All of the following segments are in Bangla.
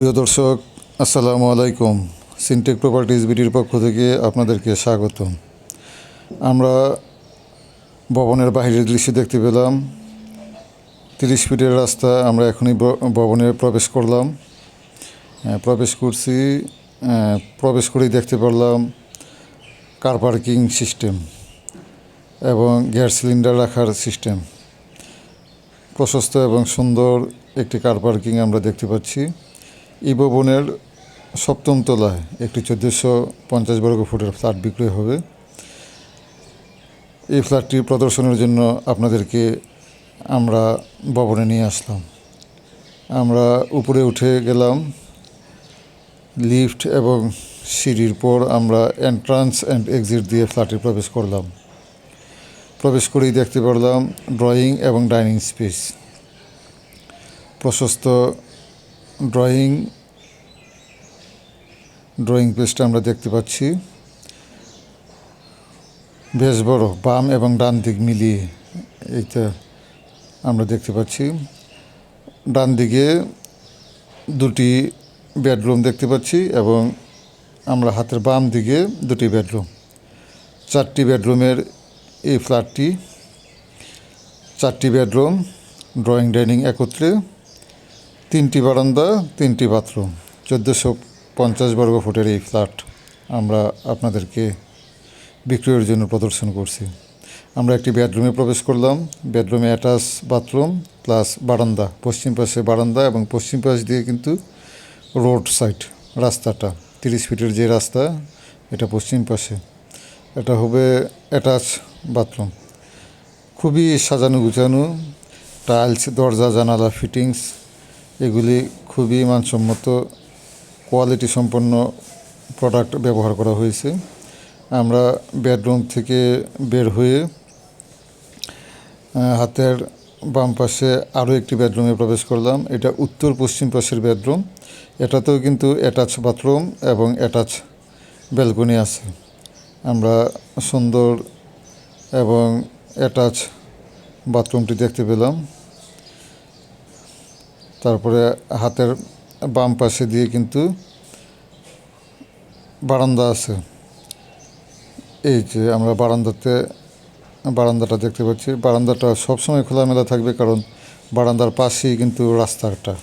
প্রিয় দর্শক, আসসালামু আলাইকুম। সিনটেক প্রপার্টিজ বিডির পক্ষ থেকে আপনাদেরকে স্বাগতম। আমরা ভবনের বাহিরের দৃশ্য দেখতে পেলাম। তিরিশ ফিটের রাস্তা আমরা এখনই ভবনে প্রবেশ করলাম। প্রবেশ করছি প্রবেশ করেই দেখতে পারলাম কার পার্কিং সিস্টেম এবং গ্যাস সিলিন্ডার রাখার সিস্টেম প্রশস্ত এবং সুন্দর একটি কার পার্কিং আমরা দেখতে পাচ্ছি। এই সপ্তম তলায় একটি চোদ্দোশো পঞ্চাশ বর্গ ফুটের ফ্ল্যাট বিক্রয় হবে। এই ফ্ল্যাটটি প্রদর্শনের জন্য আপনাদেরকে আমরা ভবনে নিয়ে আসলাম। আমরা উপরে উঠে গেলাম। লিফট এবং সিঁড়ির পর আমরা এন্ট্রান্স অ্যান্ড এক্সিট দিয়ে ফ্ল্যাটে প্রবেশ করলাম। প্রবেশ করেই দেখতে পারলাম ড্রয়িং এবং ডাইনিং স্পেস প্রশস্ত ড্রয়িং ড্রয়িং পেজটা আমরা দেখতে পাচ্ছি। বেশ বড়, বাম এবং ডান দিক মিলিয়ে এইটা আমরা দেখতে পাচ্ছি। ডান দিকে দুটি বেডরুম দেখতে পাচ্ছি এবং আমরা হাতের বাম দিকে দুটি বেডরুম। চারটি বেডরুমের এই ফ্ল্যাটটি, চারটি বেডরুম, ড্রয়িং, ডাইনিং একত্রে। তিনটি বারান্দা, তিনটি বাথরুম। চোদ্দোশো পঞ্চাশ বর্গ ফুটের এই ফ্ল্যাট আমরা আপনাদেরকে বিক্রয়ের জন্য প্রদর্শন করছি। আমরা একটি বেডরুমে প্রবেশ করলাম। বেডরুমে অ্যাটাচ বাথরুম প্লাস বারান্দা, পশ্চিম পাশে বারান্দা এবং পশ্চিম পাশ দিয়ে কিন্তু রোড সাইড রাস্তাটা, তিরিশ ফিটের যে রাস্তা, এটা পশ্চিম পাশে। এটা হবে অ্যাটাচ বাথরুম। খুবই সাজানো গুছানো টাইলস, দরজা, জানালা, ফিটিংস এগুলি খুবই মানসম্মত কোয়ালিটি সম্পন্ন প্রোডাক্ট ব্যবহার করা হয়েছে। আমরা বেডরুম থেকে বের হয়ে হাতের বাম পাশে আরও একটি বেডরুমে প্রবেশ করলাম। এটা উত্তর পশ্চিম পাশের বেডরুম এটাতেও কিন্তু অ্যাটাচ বাথরুম এবং অ্যাটাচ ব্যালকনি আছে। আমরা সুন্দর এবং অ্যাটাচ বাথরুমটি দেখতে পেলাম। তারপরে হাতের বাম পাশে দিয়ে কিন্তু বারান্দা আছে। এই যে আমরা বারান্দাতে, বারান্দাটা দেখতে পাচ্ছি। বারান্দাটা সবসময় খোলামেলা থাকবে কারণ বারান্দার পাশেই কিন্তু রাস্তাটা,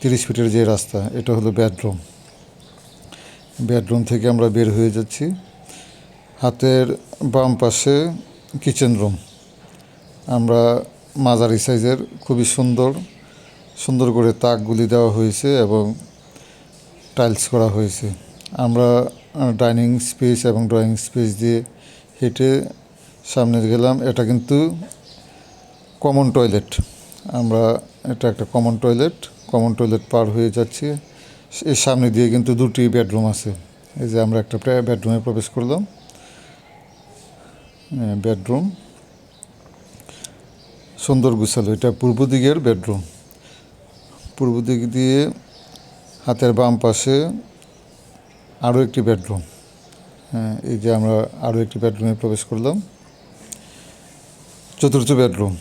তিরিশ ফিটের যে রাস্তা, এটা হলো বেডরুম। বেডরুম থেকে আমরা বের হয়ে যাচ্ছি। হাতের বাম পাশে কিচেন রুম। আমরা মাঝারি সাইজের, খুবই সুন্দর সুন্দর করে তাকগুলি দেওয়া হয়েছে এবং টাইলস করা হয়েছে। আমরা ডাইনিং স্পেস এবং ড্রয়িং স্পেস দিয়ে হেঁটে সামনে গেলাম। এটা কিন্তু কমন টয়লেট আমরা, এটা একটা কমন টয়লেট কমন টয়লেট পার হয়ে যাচ্ছি। এর সামনে দিয়ে কিন্তু দুটি বেডরুম আছে। এই যে আমরা একটা বেডরুমে প্রবেশ করলাম। বেডরুম সুন্দর গুছালো। এটা পূর্ব দিকের বেডরুম পূর্ব দিক দিয়ে হাতের বাম পাশে আরও একটি বেডরুম। হ্যাঁ এই যে আমরা আরও একটি বেডরুমে প্রবেশ করলাম। চতুর্থ বেডরুম।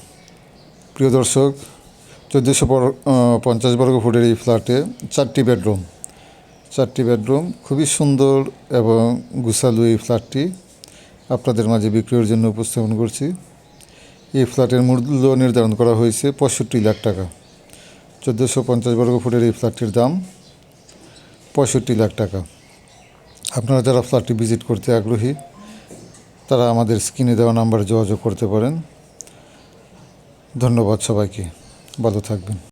প্রিয় দর্শক, চোদ্দোশো পঞ্চাশ বর্গ ফুটের এই ফ্ল্যাটে চারটি বেডরুম। চারটি বেডরুম, খুবই সুন্দর এবং গুছালো এই ফ্ল্যাটটি আপনাদের মাঝে বিক্রয়ের জন্য উপস্থাপন করছি। এই ফ্ল্যাটের মূল্য নির্ধারণ করা হয়েছে পঁয়ষট্টি লাখ টাকা। চোদ্দোশো পঞ্চাশ বর্গ ফুটের এই ফ্ল্যাটটির দাম পঁয়ষট্টি লাখ টাকা। আপনারা যারা ফ্ল্যাটটি ভিজিট করতে আগ্রহী, তারা আমাদের স্ক্রিনে দেওয়া নাম্বারে যোগাযোগ করতে পারেন। ধন্যবাদ সবাইকে। ভালো থাকবেন।